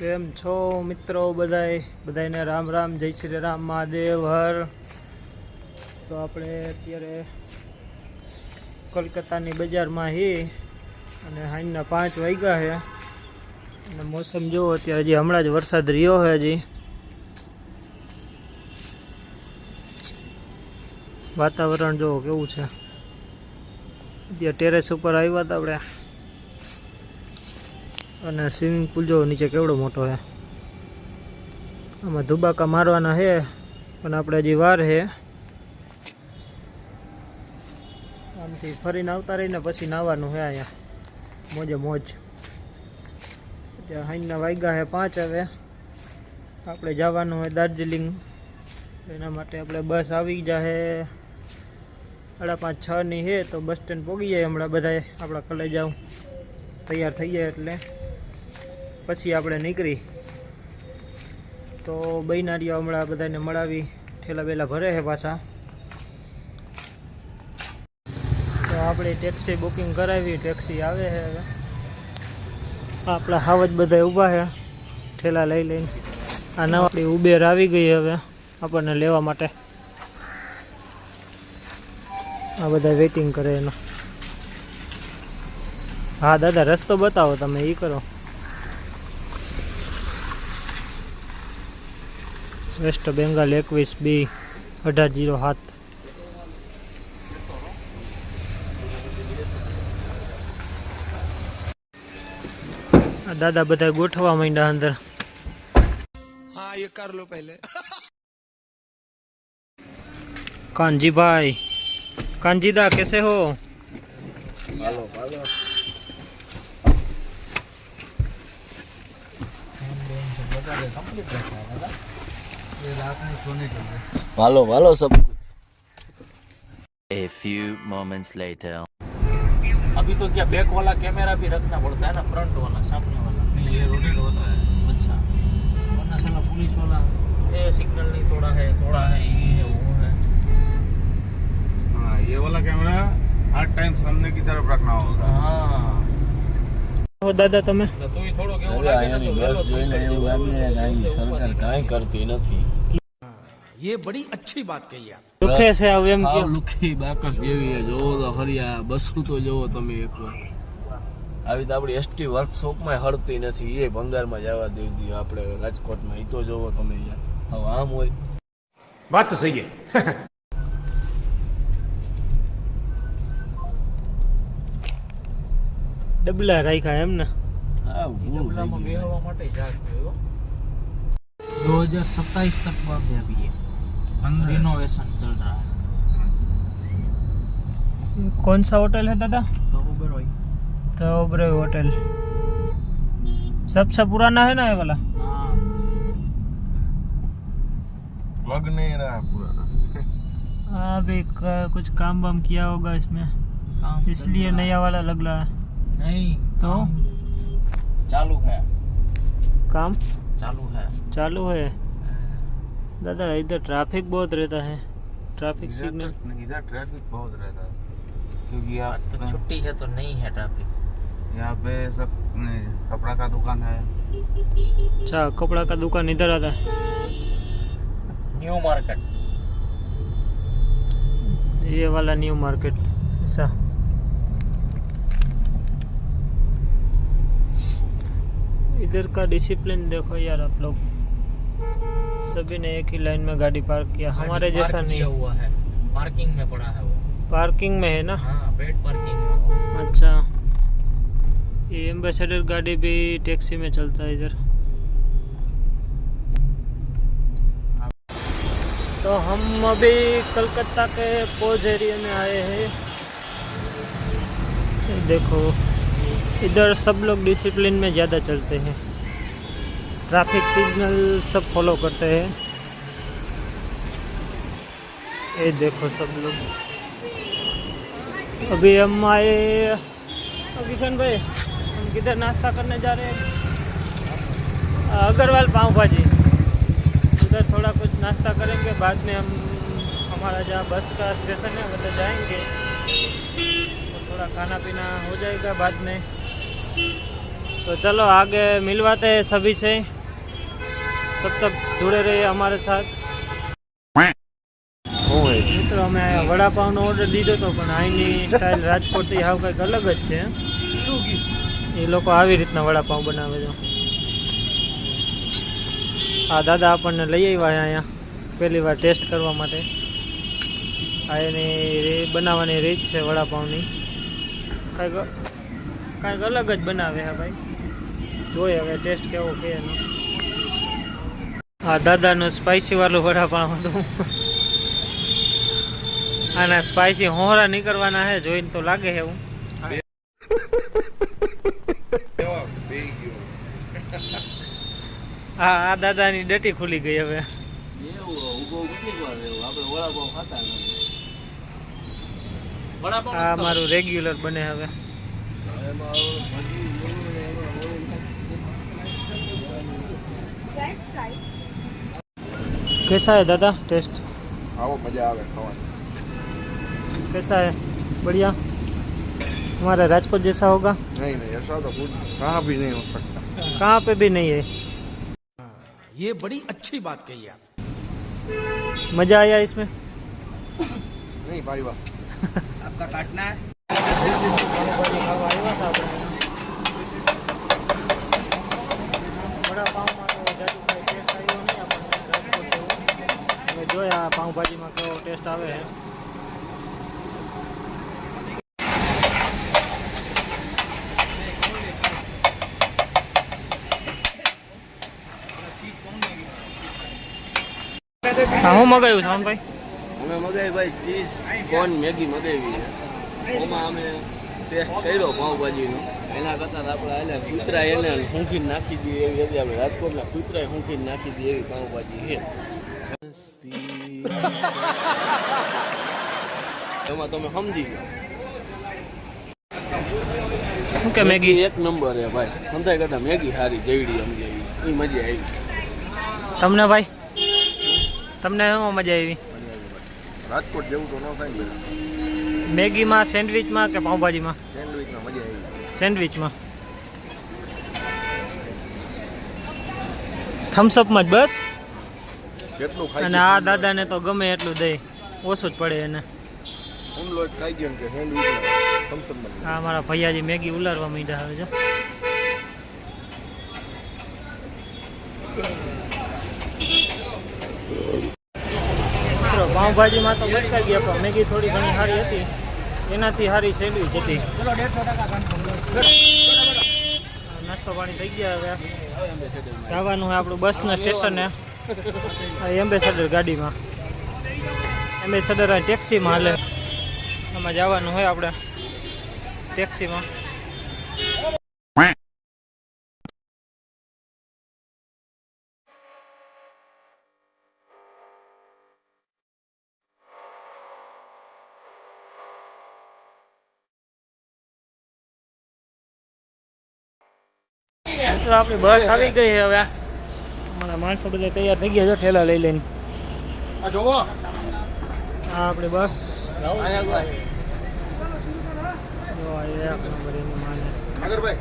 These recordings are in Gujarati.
કેમ છો મિત્રો બધાય? બધાયને રામ રામ, જય શ્રી રામ મહાદેવ, હર. તો આપણે અત્યારે કલકત્તાની બજારમાં હી અને સાંજના પાંચ વાગ્યા છે અને મોસમ જુઓ અત્યારે હજી હમણાં જ વરસાદ રહ્યો છે હજી. વાતાવરણ જોવો કેવું છે. અત્યારે ટેરેસ ઉપર આવ્યા હતા આપણે. અને સ્વિમિંગ પુલ જો નીચે કેવડો મોટો છે? આમાં ધુબાકા મારવાના છે, પણ આપણે હજી વાર છે. આમથી ફરીને આવતા રહીને પછી નાવાનું છે અહીંયા. મોજે મોજ. ત્યાં હાઈના વાગ્યા છે પાંચ હવે. આપણે જવાનું હોય દાર્જિલિંગ. એના માટે આપણે બસ આવી જાહે સાડા પાંચ છની છે તો બસ સ્ટેન્ડ પહોંચી જાય હમણાં બધાએ. આપણા કલેજ જાઉં તૈયાર થઈ જાય એટલે. પછી આપણે નીકળી. તો બૈનારીઓ હમણાં બધાને મળાવી. ઠેલા બેલા ભરે છે પાછા. તો આપણે ટેક્સી બુકિંગ કરાવી. ટેક્સી આવે છે હવે. આપણા હાવજ બધા ઊભા છે ઠેલા લઈ લઈને. આ નવા આપણી ઉબેર આવી ગઈ હવે આપણને લેવા માટે. આ બધા વેઇટિંગ કરે એનો. હા, દાદા, રસ્તો બતાવો તમે એ કરો. વેસ્ટ બેંગાલ એકવીસ બી અઢાર જીરો સાત. દાદા બધા ગોઠવા માંડ્યા અંદર. હા એ કર લો પહેલે. કાનજીભાઈ કાનજીદા કેસે હો? હાલો હાલો. કમ્પ્લીટ भालो भालो सब कुछ। A few moments later. अभी तो क्या बैक वाला कैमरा भी रखना पड़ता है ना फ्रंट वाला सामने वाला? नहीं ये रोटेट होता है। अच्छा। वरना साला पुलिस वाला ये सिग्नल नहीं तोड़ा है तोड़ा है ये है वो है। हाँ ये वाला कैमरा हर टाइम सामने की तरफ़ रखना होगा हाँ। દાદા તમે તો તું થોડો કેવું હવે લાગે ને અહીંયાની તો બસ જોઈને એવું લાગે કે અહીં સરકાર કાંઈ કરતી નથી ये बड़ी अच्छी बात कही आप દુખે છે આવું એમ આવ કે લુખી બાકસ જેવી છે જોવો તો ખરી આ બસું તો જોવો તમે એકવાર આવી તો આપણી એસટી વર્કશોપમાં હળતી નથી એ ભંગારમાં જવા દેવી આપણે રાજકોટમાં એ તો જોવો તમે યાર હવે આમ હોય बात तो सही ડબલા રાખ્યા એમ ને હા પૂરું થઈ ડબલામાં ગયું બેહવા માટે જાગ ગયો 2027 तक बात है अभी ये रिनोवेशन चल रहा है कौन सा होटल है दादा तो उबर भाई तो ओबरे होटल सबसे पुराना है ना ये वाला हाँ लग नहीं रहा पूरा हाँ अभी क- कुछ काम वाम किया होगा इसमें काम इसलिए चल रहा नया वाला लग रहा है है। नहीं तो? चालू है। काम? चालू है। चालू है? दादा इधर ट्रैफ़िक बहुत रहता है। ट्रैफ़िक सिग्नल इधर ट्रैफ़िक बहुत रहता है। क्योंकि यहाँ तो छुट्टी है तो नहीं है ट्रैफ़िक यहाँ पे सब कपड़ा का दुकान है। अच्छा कपड़ा का दुकान इधर आता है। न्यू मार्केट ये वाला न्यू मार्केट ऐसा। इधर का डिसिप्लिन देखो यार आप लोग। सभी ने एक ही लाइन में गाड़ी पार्क किया। हमारे जैसा नहीं। हुआ है। पार्किंग में पड़ा है वो। पार्किंग में है ना? हाँ पेड पार्किंग वो। अच्छा। ये एम्बेसडर गाड़ी भी टैक्सी में चलता है इधर। तो हम अभी कलकत्ता के पोज एरिया में आए हैं। देखो इधर सब लोग डिसिप्लिन में ज़्यादा चलते हैं। ट्रैफ़िक सिग्नल सब फॉलो करते हैं। ये देखो सब लोग। अभी हम आए तो किशन भाई, हम किधर नाश्ता करने जा रहे हैं? अग्रवाल पाव भाजी उधर थोड़ा कुछ नाश्ता करेंगे, बाद में हम, हमारा जहाँ बस का स्टेशन है, उधर जाएँगे। तो थोड़ा खाना पीना हो जाएगा बाद में। तो चलो आगे मिलवाते हैं सभी से। तब तक जुड़े रहिए हमारे साथ મિત્રો અમે વડાપાવનો ઓર્ડર દીધો હતો પણ અહીંની સ્ટાઇલ રાજકોટથી હાવ કંઈક અલગ જ છે એ લોકો આવી રીતના વડાપાવ બનાવે છે આ દાદા આપણને લઈ આવ્યા અહીંયા પહેલી વાર ટેસ્ટ કરવા માટે આ એની રી- બનાવવાની રીત છે વડાપાવની કાંઈક કાંઈક અલગ જ બનાવે છે ભાઈ જોઈએ હવે ટેસ્ટ કેવો છે એનો આ દાદાનું સ્પાઇસી વાળું વડાપાવ હતું. આના સ્પાઇસી હોરા નીકળવાના છે જોઈને તો લાગે એવું. હા, આ દાદાની ડટી ખુલી ગઈ હવે. આ મારું રેગ્યુલર બને હવે. એમાં હવે कैसा है दादा टेस्ट? आओ मज़ा आवे खाने कैसा है? बढ़िया। हमारा राजकोट जैसा होगा। नहीं नहीं ऐसा तो कुछ कहाँ भी नहीं हो सकता। कहाँ पे भी नहीं है। ये बड़ी अच्छी बात कही आप। मज़ा आया इसमें। नहीं भाई वाह। आपका काटना है। જોયા પાઉંભાજીમાં કેવો ટેસ્ટ આવે છે? હા મગાવ્યું શામભાઈ અમે મગાવી ભાઈ ચીઝ કોર્ન મેગી મગાવી છે. ઓમાં અમે ટેસ્ટ કર્યો પાવભાજીનો એના કરતાં આપણે આલે કૂતરા એને ફૂંકીને નાખી દઈએ એવી આપણે રાજકોટના કૂતરાએ ફૂંકીને નાખી દઈએ એવી પાઉંભાજી છે. એમાં તમે સમજી જાઓ. કે મેગી? એક નંબર છે ભાઈ. સમજાય કરતાં મેગી સારી જઈડી અમને એવી એ મજા આવી. તમને ભાઈ? તમને એમાં મજા આવી? રાજકોટ જેવું તો ન થાય ને મેગીમાં સેન્ડવિચમાં કે પાઉંભાજીમાં? સેન્ડવિચમાં મજા આવી. સેન્ડવિચમાં. થમ્સઅપમાં જ બસ. કેટલું ખાય અને આ દાદાને તો ગમે એટલું દે ઓછું જ પડે એને. હુમલો ખાઈ ગયો ને કે થમ્સઅપમાં આ મારા ભૈયાજી મેગી ઉલારવા માંડ્યા હવે જો. મિત્રો, પાઉંભાજીમાં તો બચકાઈ ગયા પણ મેગી થોડી ઘણી સારી હતી. એનાથી સારી સેન્ડવિચ હતી. નાસ્તો પાણી થઈ ગયા હવે. જવાનું હોય આપણું બસના સ્ટેશને. એમ્બેસેડર ગાડીમાં. એમ્બેસેડર ટેક્સીમાં હાલે. એમાં જવાનું હોય આપણે. ટેક્સીમાં. મિત્રો, આપણી બસ આવી ગઈ હવે. અમારા માણસો બધા તૈયાર થઈ ગયા છે ઠેલા લઈ લઈને. આ જોવો. આ આપણી બસ. જો આ એક નંબર એની માને. નાગરભાઈ.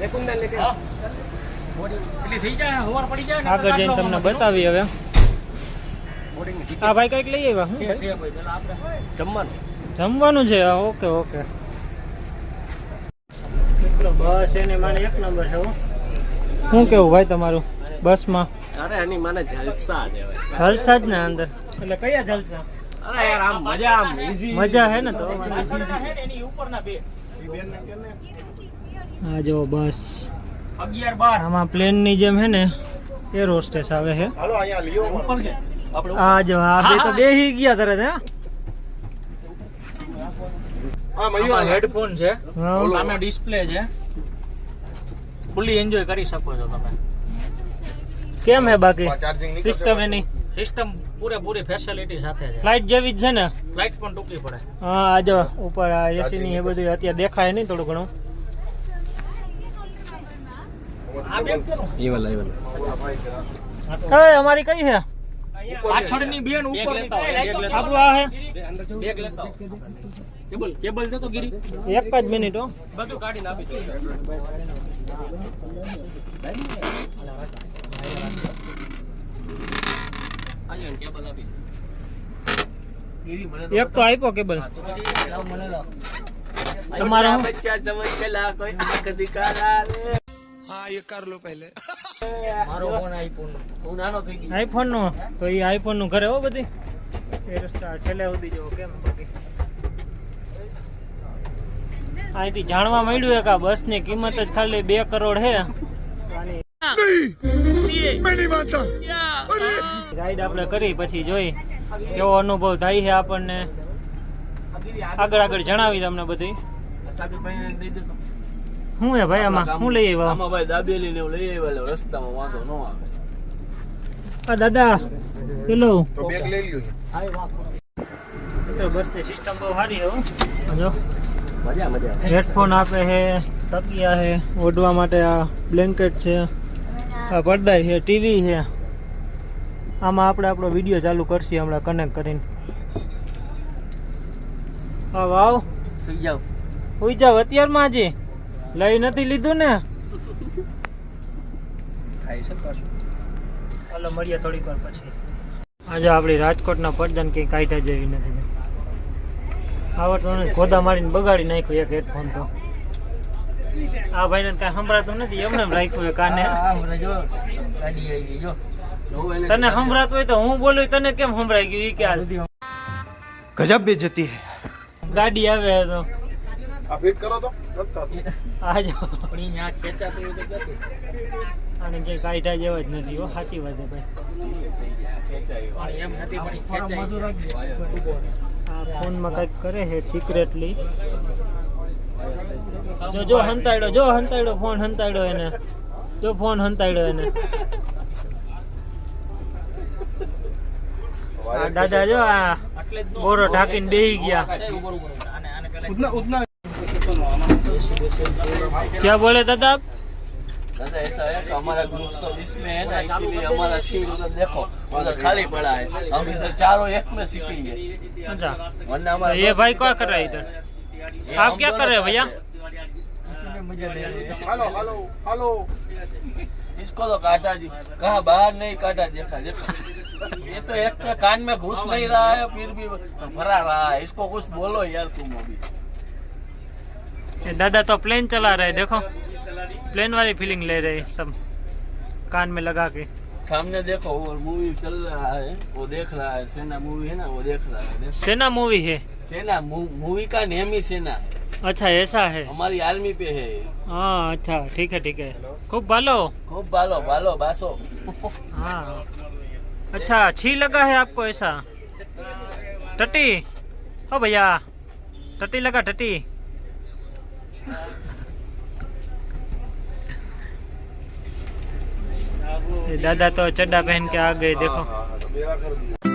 એટલી થઈ જાય હવાર પડી જાય ને આગળ જઈને તમને બતાવી હવે. ભાઈ કંઈક લઈ આવ્યા જમવાનું. જમવાનું છે ઓકે ઓકે. બસ એને માને એક નંબર છે હું. શું કેવું ભાઈ તમારું બસમાં? અરે એની મને જલસા છે જલસા જ ને અંદર. એટલે કયા જલસા? અરે યાર આમ મજા આમ ઈઝી મજા હે ને તો? ને એની ઉપરના બે. આ જો બસ. અગિયાર બાર. આમાં પ્લેનની જેમ હે ને એરો સ્ટેસ આવે છે હાલો અહીંયા લિયો ઉપર છે. આ જો આ બે તો બેહી ગયા તરત હે આ મયુર હેડફોન છે. સામે ડિસ્પ્લે છે. ફૂલી એન્જોય કરી શકો છો તમે. કેમ હે બાકી? સિસ્ટમ એની? સિસ્ટમ પૂરેપૂરી ફેસિલિટી સાથે છે. ફ્લાઇટ જેવી જ છે ને? ફ્લાઇટ પણ ટૂંકી પડે. હા આ જો ઉપર આ એસી ની એ બધું અત્યારે દેખાય નહીં થોડું ઘણું. અમારી કઈ છે? પાછળની બેન ઉપર આપણું આ હે? બેગ લેતા કેબલ કેબલ દે તો ગીરી. એક જ મિનિટ હો. બધું કાઢીને આપી એક તો આપ્યો કેબલ. તમારા? બચ્ચા સમજ પેલા કોઈ કર લો પહેલે મારો ફોન આઈફોન હું નાનો થઈ ગયો. આઈફોન નો? તો એ આઈફોનનું ઘરે હો બધી? એ રસ્તા છેલ્લે સુધી જવો કેમ બાકી? અહીંથી જાણવા મળ્યું એક કે આ બસની કિંમત જ ખાલી બે કરોડ છે રાઈડ આપણે કરી પછી જોઈ કેવો અનુભવ થાય છે આપણને. આગળ આગળ જણાવી તમને બધી. શું હે ભાઈ આમાં? શું લઈ આવ્યા? આમાં ભાઈ દાબેલી ને લઈ આવ્યા એટલે રસ્તામાં વાંધો ન આવે. આ દાદા પેલો તો બેગ લઈ લ્યો. તો બસની સિસ્ટમ બહુ સારી હો. જો. મજા મજા. હેડફોન આપે છે તકિયા છે ઓઢવા માટે આ બ્લેન્કેટ છે. આ પડદા છે ટીવી છે. આમાં આપણે આપણો વીડિયો ચાલુ કરશી હમણાં કનેક્ટ કરીને. હા વાવ. સુઈ જાવ સુઈ જાવ અત્યારમાં હજી લઈ નથી લીધું ને. થાય છે. પાછું ચાલો મળીએ થોડીક વાર પછી. આજે આપણી રાજકોટના પડદાને કંઈ કાઢ્યા જેવી નથી. આવડતું ખોદા ગોદા મારીને બગાડી નાખ્યું એક હેડફોન તો. આ ભાઈને કાંઈ સંભળાતું નથી એમને એમ રાખ્યું એ કાને. જો ગાડી આવી ગઈ જો. તને સંભળાતું હોય તો હું બોલું તને કેમ સંભળાઈ ગયું એ કે હાલ ગજબ બેજતી હે. ગાડી આવે તો. આ ફિટ કરો તો આ જો. પણ ખેંચાતું હોય તો કાઢ્યા જેવા જ નથી હો સાચી વાત છે ભાઈ. એમ નથી પણ ખેંચાય આ ફોનમાં કંઈક કરે છે સિક્રેટલી જો જો હંતાડ્યો જો હંતાડ્યો ફોન હંતાડ્યો એને જો ફોન હંતાડ્યો એને આ દાદા જો આ એટલે જ નો- બોરો ઢાંકીને બેહી ગયા એ ઉપર ઉપર ઉપર. આને આને પેલા ક્યાં બોલે દાદા दादा ऐसा है कि हमारा ग्रुप सब इसमें है ना इसीलिए हमारा सीट उधर देखो उधर खाली पड़ा है हम इधर चारों एक में सीटेंगे अच्छा वरना तो हमारा ये दो भाई सीट क्या का कर रहा है पड़ा इधर ये आप हम क्या दोनों कर रहे हैं साथ भैया? मुझे हेलो हेलो हेलो इसको तो काटा जी। कहा बाहर नहीं काटा देखा देखा। ये तो एक तो कान में घुस नहीं रहा है फिर भी भरा रहा है। इसको कुछ बोलो यार तुम अभी। दादा तो प्लेन चला रहे देखो। प्लेन वाली फीलिंग ले रहे सब कान में लगा के। सामने देखो और मूवी चल रहा है वो देख रहा है सेना मूवी है ना वो देख रहा है। सेना मूवी है। सेना मूवी का नेम ही सेना है। अच्छा ऐसा है। हमारी आर्मी पे है। हाँ अच्छा ठीक है ठीक है। खूब भालो खूब बालो बालो बासो। हाँ। अच्छा अच्छी लगा है आपको ऐसा? टटी ओ भैया टटी लगा टटी ये दादा तो चड्डा पहन के आ गए देखो।